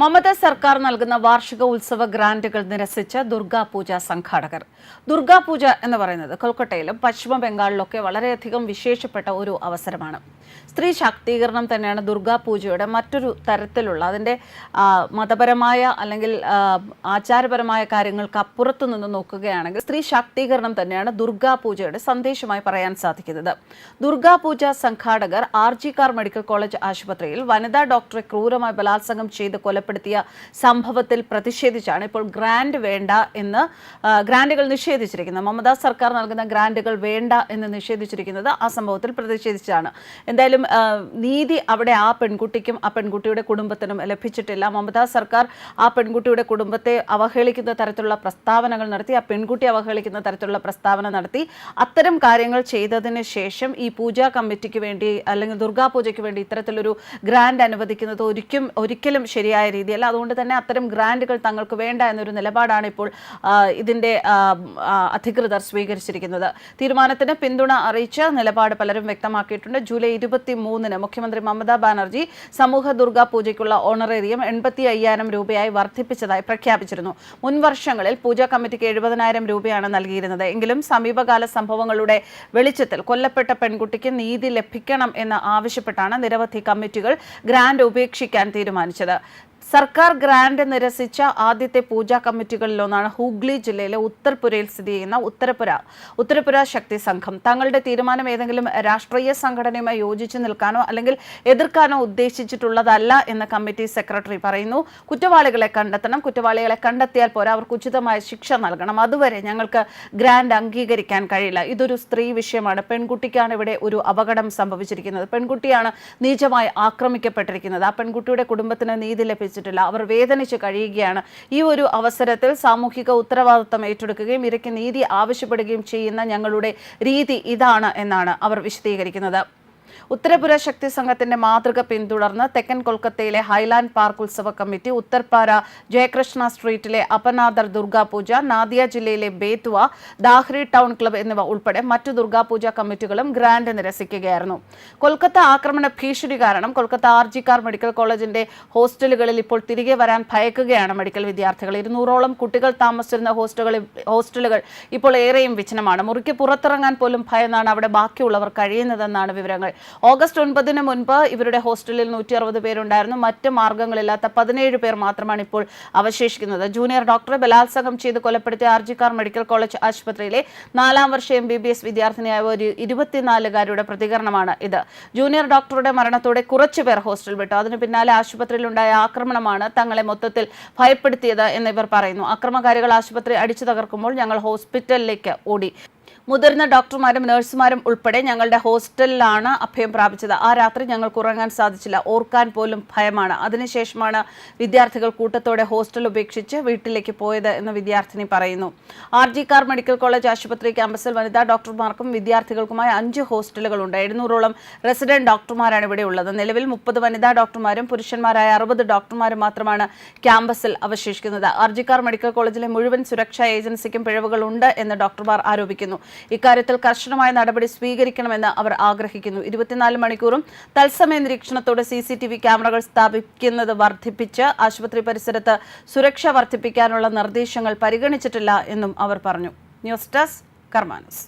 മമത സർക്കാർ നൽകുന്ന വാർഷിക ഉത്സവ ഗ്രാന്റുകൾ നിരസിച്ച ദുർഗാപൂജ സംഘാടകർ. ദുർഗാപൂജ എന്ന് പറയുന്നത് കൊൽക്കട്ടയിലും പശ്ചിമ ബംഗാളിലൊക്കെ വളരെയധികം വിശേഷപ്പെട്ട ഒരു അവസരമാണ്. സ്ത്രീ ശാക്തീകരണം തന്നെയാണ് ദുർഗാപൂജയുടെ മറ്റൊരു തരത്തിലുള്ള അതിന്റെ മതപരമായ അല്ലെങ്കിൽ ആചാരപരമായ കാര്യങ്ങൾക്ക് അപ്പുറത്തു നിന്ന് നോക്കുകയാണെങ്കിൽ സ്ത്രീ ശാക്തീകരണം തന്നെയാണ് ദുർഗാപൂജയുടെ സന്ദേശമായി പറയാൻ സാധിക്കുന്നത്. ദുർഗാപൂജ സംഘാടകർ R G Kar medical college ആശുപത്രിയിൽ വനിതാ ഡോക്ടറെ ക്രൂരമായി ബലാത്സംഗം ചെയ്ത് കൊലപ്പെടുത്തിയ സംഭവത്തിൽ പ്രതിഷേധിച്ചാണ് ഇപ്പോൾ ഗ്രാൻഡ് വേണ്ട എന്ന് ഗ്രാൻഡുകൾ നിഷേധിച്ചിരിക്കുന്നത്. മമതാ സർക്കാർ നൽകുന്ന ഗ്രാൻഡുകൾ വേണ്ട എന്ന് നിഷേധിച്ചിരിക്കുന്നത് ആ സംഭവത്തിൽ പ്രതിഷേധിച്ചാണ്. എന്തായാലും നീതി അവിടെ ആ പെൺകുട്ടിക്കും ആ പെൺകുട്ടിയുടെ കുടുംബത്തിനും ലഭിച്ചിട്ടില്ല. മമതാ സർക്കാർ ആ പെൺകുട്ടിയുടെ കുടുംബത്തെ അവഹേളിക്കുന്ന തരത്തിലുള്ള പ്രസ്താവനകൾ നടത്തി ആ പെൺകുട്ടി അവഹേളിക്കുന്ന തരത്തിലുള്ള പ്രസ്താവന നടത്തി അത്തരം കാര്യങ്ങൾ ചെയ്തതിന് ശേഷം ഈ പൂജാ കമ്മിറ്റിക്ക് വേണ്ടി അല്ലെങ്കിൽ ദുർഗാ പൂജയ്ക്ക് വേണ്ടി ഇത്തരത്തിലൊരു ഗ്രാൻഡ് അനുവദിക്കുന്നത് ഒരിക്കും ഒരിക്കലും ശരിയായ രീതിയല്ല. അതുകൊണ്ട് തന്നെ അത്തരം ഗ്രാൻഡുകൾ തങ്ങൾക്ക് വേണ്ട എന്നൊരു നിലപാടാണ് ഇപ്പോൾ ഇതിന്റെ അധികൃതർ സ്വീകരിച്ചിരിക്കുന്നത്. തീരുമാനത്തിന് പിന്തുണ അറിയിച്ച നിലപാട് പലരും വ്യക്തമാക്കിയിട്ടുണ്ട്. ജൂലൈ ഇരുപത്തി മൂന്നിന് മുഖ്യമന്ത്രി മമതാ ബാനർജി സമൂഹ ദുർഗാ പൂജയ്ക്കുള്ള ഓണറേറിയം എൺപത്തി അയ്യായിരം രൂപയായി വർദ്ധിപ്പിച്ചതായി പ്രഖ്യാപിച്ചിരുന്നു. മുൻ വർഷങ്ങളിൽ പൂജാ കമ്മിറ്റിക്ക് എഴുപതിനായിരം രൂപയാണ് നൽകിയിരുന്നത്. എങ്കിലും സമീപകാല സംഭവങ്ങളുടെ വെളിച്ചത്തിൽ കൊല്ലപ്പെട്ട പെൺകുട്ടിക്ക് നീതി ലഭിക്കണം എന്ന് ആവശ്യപ്പെട്ടാണ് നിരവധി കമ്മിറ്റികൾ ഗ്രാന്റ് ഉപേക്ഷിക്കാൻ തീരുമാനിച്ചത്. സർക്കാർ ഗ്രാന്റ് നിരസിച്ച ആദ്യത്തെ പൂജാ കമ്മിറ്റികളിലൊന്നാണ് ഹൂഗ്ലി ജില്ലയിലെ ഉത്തർപുരയിൽ സ്ഥിതി ചെയ്യുന്ന ഉത്തരപുര ഉത്തരപുര ശക്തി സംഘം. തങ്ങളുടെ തീരുമാനം ഏതെങ്കിലും രാഷ്ട്രീയ സംഘടനയുമായി യോജിച്ചു നിൽക്കാനോ അല്ലെങ്കിൽ എതിർക്കാനോ ഉദ്ദേശിച്ചിട്ടുള്ളതല്ല എന്ന് കമ്മിറ്റി സെക്രട്ടറി പറയുന്നു. കുറ്റവാളികളെ കണ്ടെത്തണം. കുറ്റവാളികളെ കണ്ടെത്തിയാൽ പോരാ. അവർക്ക് ഉചിതമായ ശിക്ഷ നൽകണം. അതുവരെ ഞങ്ങൾക്ക് ഗ്രാന്റ് അംഗീകരിക്കാൻ കഴിയില്ല. ഇതൊരു സ്ത്രീ വിഷയമാണ്. പെൺകുട്ടിക്കാണ് ഇവിടെ ഒരു അപകടം സംഭവിച്ചിരിക്കുന്നത്. പെൺകുട്ടിയാണ് നീചമായി ആക്രമിക്കപ്പെട്ടിരിക്കുന്നത്. ആ പെൺകുട്ടിയുടെ കുടുംബത്തിന് നീതി ലഭിച്ചിട്ടില്ല അവർ വേദനിച്ച് കഴിയുകയാണ്. ഈ ഒരു അവസരത്തിൽ സാമൂഹിക ഉത്തരവാദിത്തം ഏറ്റെടുക്കുകയും ഇരയ്ക്ക് നീതി ആവശ്യപ്പെടുകയും ചെയ്യുന്ന ഞങ്ങളുടെ രീതി ഇതാണ് എന്നാണ് അവർ വിശദീകരിക്കുന്നത്. ഉത്തരപുര ശക്തി സംഘത്തിന്റെ മാതൃക പിന്തുടർന്ന് തെക്കൻ കൊൽക്കത്തയിലെ ഹൈലാൻഡ് പാർക്ക് ഉത്സവ കമ്മിറ്റി ഉത്തർപാര ജയകൃഷ്ണ സ്ട്രീറ്റിലെ അപനാദർ ദുർഗാപൂജ നാദിയ ജില്ലയിലെ ബേത്തുവ ദാഹ്രി ടൗൺ ക്ലബ്ബ് എന്നിവ ഉൾപ്പെടെ മറ്റു ദുർഗാപൂജ കമ്മിറ്റികളും ഗ്രാൻഡ് നിരസിക്കുകയായിരുന്നു. കൊൽക്കത്ത ആക്രമണ ഭീഷണി കാരണം Kolkata R G Kar medical കോളേജിന്റെ ഹോസ്റ്റലുകളിൽ ഇപ്പോൾ തിരികെ വരാൻ ഭയക്കുകയാണ് മെഡിക്കൽ വിദ്യാർത്ഥികൾ. ഇരുന്നൂറോളം കുട്ടികൾ താമസിച്ചിരുന്ന ഹോസ്റ്റലുകളിൽ ഹോസ്റ്റലുകൾ ഇപ്പോൾ ഏറെയും വിച്ഛനമാണ് മുറിക്ക് പുറത്തിറങ്ങാൻ പോലും ഭയന്നാണ് അവിടെ ബാക്കിയുള്ളവർ കഴിയുന്നതെന്നാണ് വിവരങ്ങൾ. ഓഗസ്റ്റ് ഒൻപതിന് മുൻപ് ഇവരുടെ ഹോസ്റ്റലിൽ നൂറ്റി അറുപത് പേരുണ്ടായിരുന്നു. മറ്റ് മാർഗങ്ങളില്ലാത്ത പതിനേഴ് പേർ മാത്രമാണ് ഇപ്പോൾ അവശേഷിക്കുന്നത്. ജൂനിയർ ഡോക്ടറെ ബലാത്സംഗം ചെയ്ത് കൊലപ്പെടുത്തിയ ആർജിക്കാർ മെഡിക്കൽ കോളേജ് ആശുപത്രിയിലെ നാലാം വർഷ എം ബി ബി എസ് വിദ്യാർത്ഥിനിയായ ഒരു ഇരുപത്തിനാലുകാരിയുടെ പ്രതികരണമാണ് ഇത്. ജൂനിയർ ഡോക്ടറുടെ മരണത്തോടെ കുറച്ചു പേർ ഹോസ്റ്റൽ വിട്ടു. അതിനു പിന്നാലെ ആശുപത്രിയിലുണ്ടായ ആക്രമണമാണ് തങ്ങളെ മൊത്തത്തിൽ ഭയപ്പെടുത്തിയത് എന്ന് ഇവർ പറയുന്നു. അക്രമകാരികൾ ആശുപത്രി അടിച്ചു തകർക്കുമ്പോൾ ഞങ്ങൾ ഹോസ്പിറ്റലിലേക്ക് ഓടി. മുതിർന്ന ഡോക്ടർമാരും നഴ്സുമാരും ഉൾപ്പെടെ ഞങ്ങളുടെ ഹോസ്റ്റലിലാണ് അഭയം പ്രാപിച്ചത്. ആ രാത്രി ഞങ്ങൾക്ക് ഉറങ്ങാൻ സാധിച്ചില്ല. ഓർക്കാൻ പോലും ഭയമാണ്. അതിനുശേഷമാണ് വിദ്യാർത്ഥികൾ കൂട്ടത്തോടെ ഹോസ്റ്റൽ ഉപേക്ഷിച്ച് വീട്ടിലേക്ക് പോയത് എന്ന് വിദ്യാർത്ഥിനി പറയുന്നു. R G Kar medical college ആശുപത്രി ക്യാമ്പസിൽ വനിതാ ഡോക്ടർമാർക്കും വിദ്യാർത്ഥികൾക്കുമായി അഞ്ച് ഹോസ്റ്റലുകളുണ്ട്. എഴുന്നൂറോളം റെസിഡന്റ് ഡോക്ടർമാരാണ് ഇവിടെ ഉള്ളത്. നിലവിൽ മുപ്പത് വനിതാ ഡോക്ടർമാരും പുരുഷന്മാരായ അറുപത് ഡോക്ടർമാരും മാത്രമാണ് ക്യാമ്പസിൽ അവശേഷിക്കുന്നത്. ആർ കാർ മെഡിക്കൽ കോളേജിലെ മുഴുവൻ സുരക്ഷാ ഏജൻസിക്കും പിഴവുകളുണ്ട് എന്ന് ഡോക്ടർമാർ ആരോപിക്കുന്നു. ഇക്കാര്യത്തിൽ കർശനമായ നടപടി സ്വീകരിക്കണമെന്ന് അവർ ആഗ്രഹിക്കുന്നു. ഇരുപത്തിനാല് മണിക്കൂറും തത്സമയ നിരീക്ഷണത്തോടെ സി സി ടി വി ക്യാമറകൾ സ്ഥാപിക്കുന്നത് വർദ്ധിപ്പിച്ച് ആശുപത്രി പരിസരത്ത് സുരക്ഷ വർദ്ധിപ്പിക്കാനുള്ള നിർദ്ദേശങ്ങൾ പരിഗണിച്ചിട്ടില്ല എന്നും അവർ പറഞ്ഞു. News desk കർമാനസ്.